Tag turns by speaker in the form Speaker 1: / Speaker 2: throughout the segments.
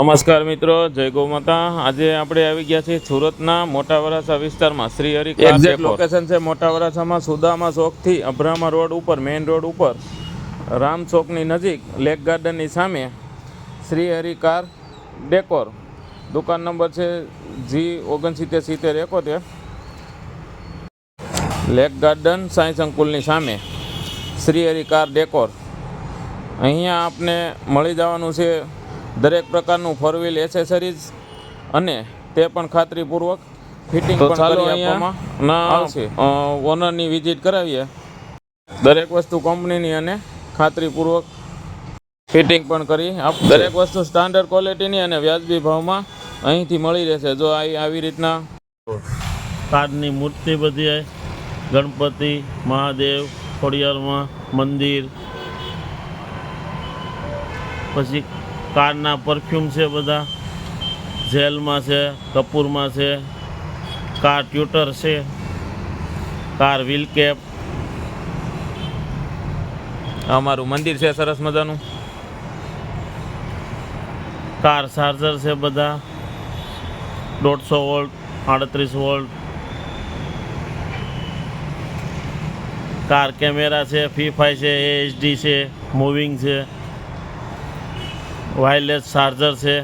Speaker 1: નમસ્કાર મિત્રો જય ગૌમાતા આજે આપણે આવી ગયા છીએ સુરતના મોટા વરાછા વિસ્તારમાં. શ્રી હરિ એક્ઝેક્ટ લોકેશન છે મોટા વરાછામાં સુદામા ચોકથી અભરામા રોડ ઉપર મેઇન રોડ ઉપર રામ ચોકની નજીક લેક ગાર્ડનની સામે શ્રી હરિ કાર ડેકોર દુકાન નંબર છે જી ઓગણસિત્તેર સિત્તેર એકોતેર. લેક ગાર્ડન સાયન્સ અંકુલની સામે શ્રી હરિ કાર ડેકોર અહીંયા આપને મળી જવાનું છે દરેક પ્રકારનું ફોર વ્હીલ એસેસરીઝ અને તે પણ ખાતરીપૂર્વક ફિટિંગ પણ કરી આપવામાં આવશે. ઓનરની વિઝિટ કરાવીએ. દરેક વસ્તુ કંપનીની અને ખાતરીપૂર્વક ફિટિંગ પણ કરી આપ દરેક વસ્તુ સ્ટાન્ડર્ડ ક્વોલિટીની અને વ્યાજબી ભાવમાં અહીંથી મળી રહેશે. જો આ આવી રીતના
Speaker 2: કારની મૂર્તિ બધી ગણપતિ મહાદેવ ખોડિયારમાં મંદિર પછી કારના પરફ્યુમ છે બધા. જેલમાં છે, કપૂરમાં છે, કાર ટ્યુટર છે, કાર વ્હીલ કેપ
Speaker 1: અમારું મંદિર છે સરસ મજાનું.
Speaker 2: કાર ચાર્જર છે બધા. દોઢસો વોલ્ટ, આડત્રીસ વોલ્ટ. કાર કેમેરા છે ફીફાઈ છે, એચડી છે મૂવિંગ છે. વાયરલેસ ચાર્જર છે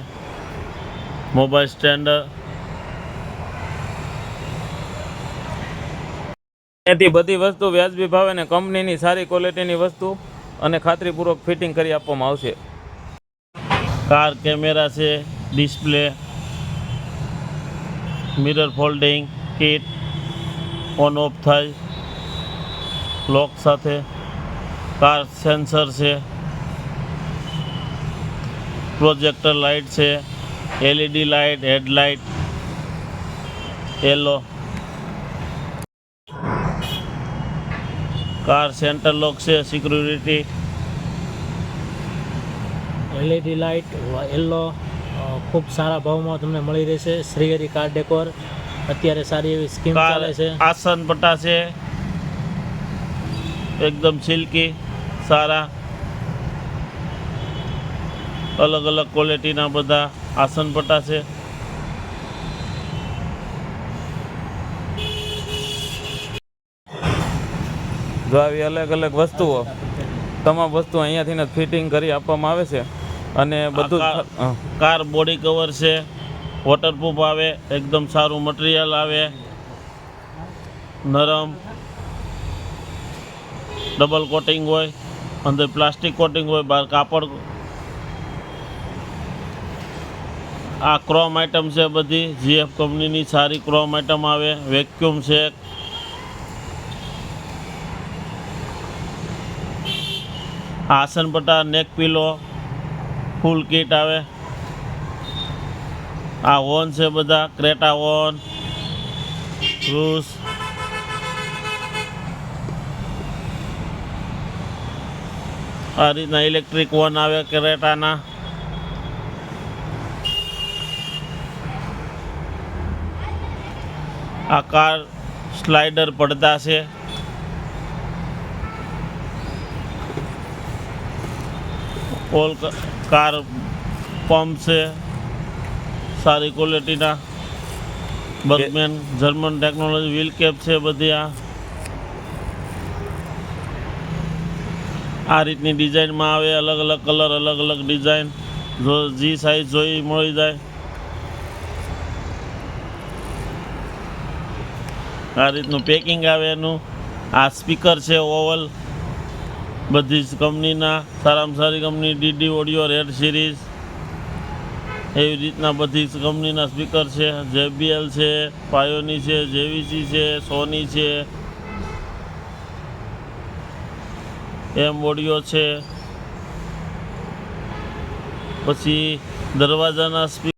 Speaker 2: મોબાઈલ સ્ટેન્ડ
Speaker 1: એથી બધી વસ્તુ વ્યાજબી ભાવે ને કંપનીની સારી ક્વોલિટીની વસ્તુ અને ખાતરીપૂર્વક ફિટિંગ કરી આપવામાં આવશે.
Speaker 2: કાર કેમેરા છે display mirror folding kit on off થાય લોક સાથે. કાર સેન્સર છે પ્રોજેક્ટર લાઇટ છે એલઈડી લાઇટ હેડલાઇટ એલો કાર સેન્ટર લોક છે સિક્યુરિટી.
Speaker 3: એલઈડી લાઇટ યલો ખૂબ સારા ભાવમાં તમને મળી રહેશે. શ્રીહરી કાર ડેકોર અત્યારે સારી એવી સ્કીમ ચાલે છે.
Speaker 2: આસન પટ્ટા છે એકદમ સિલ્કી સારા. અલગ અલગ ક્વોલિટીના બધા આસન પટ્ટા છે.
Speaker 1: જો આવી અલગ અલગ વસ્તુઓ તમામ વસ્તુ અહીંયાથી જ ફિટિંગ કરી આપવામાં આવે છે અને બધું
Speaker 2: કાર- કાર બોડી કવર છે વોટરપ્રૂફ આવે એકદમ સારું મટીરિયલ આવે નરમ ડબલ કોટિંગ હોય અંદર પ્લાસ્ટિક કોટિંગ હોય બહાર કાપડ આ ક્રોમ આઇટમ છે બધી. જીએફ કંપનીની સારી ક્રોમ આઇટમ આવે. વેક્યુમ છે આસન પટ્ટા, નેક પીલો, ફૂલ કીટ આવે. આ ઓન છે બધા. ક્રેટા ઓન રૂસ આ રીતના ઇલેક્ટ્રિક ઓન આવે ક્રેટાના. આ કાર સ્લાઇડર પડતા છે. ઓલ કાર પંપ છે. સારી ક્વોલિટીના. Burgman, German technology wheel cap છે બધી આ. આ રીતની ડિઝાઇનમાં આવે અલગ અલગ કલર અલગ અલગ ડિઝાઇન. જો જી સાઈઝ જોઈ મળી જાય. આ રીતનું પેકિંગ આવે એનું. આ સ્પીકર છે ઓવલ બધી જ કંપનીના, સારામાં સારી company, DD audio, red series. એવી રીતના બધી જ કંપનીના સ્પીકર છે. જેબીએલ છે, પાયોની છે, જેવીસી છે, સોની છે. એમ ઓડિયો છે. પછી દરવાજાના સ્પીકર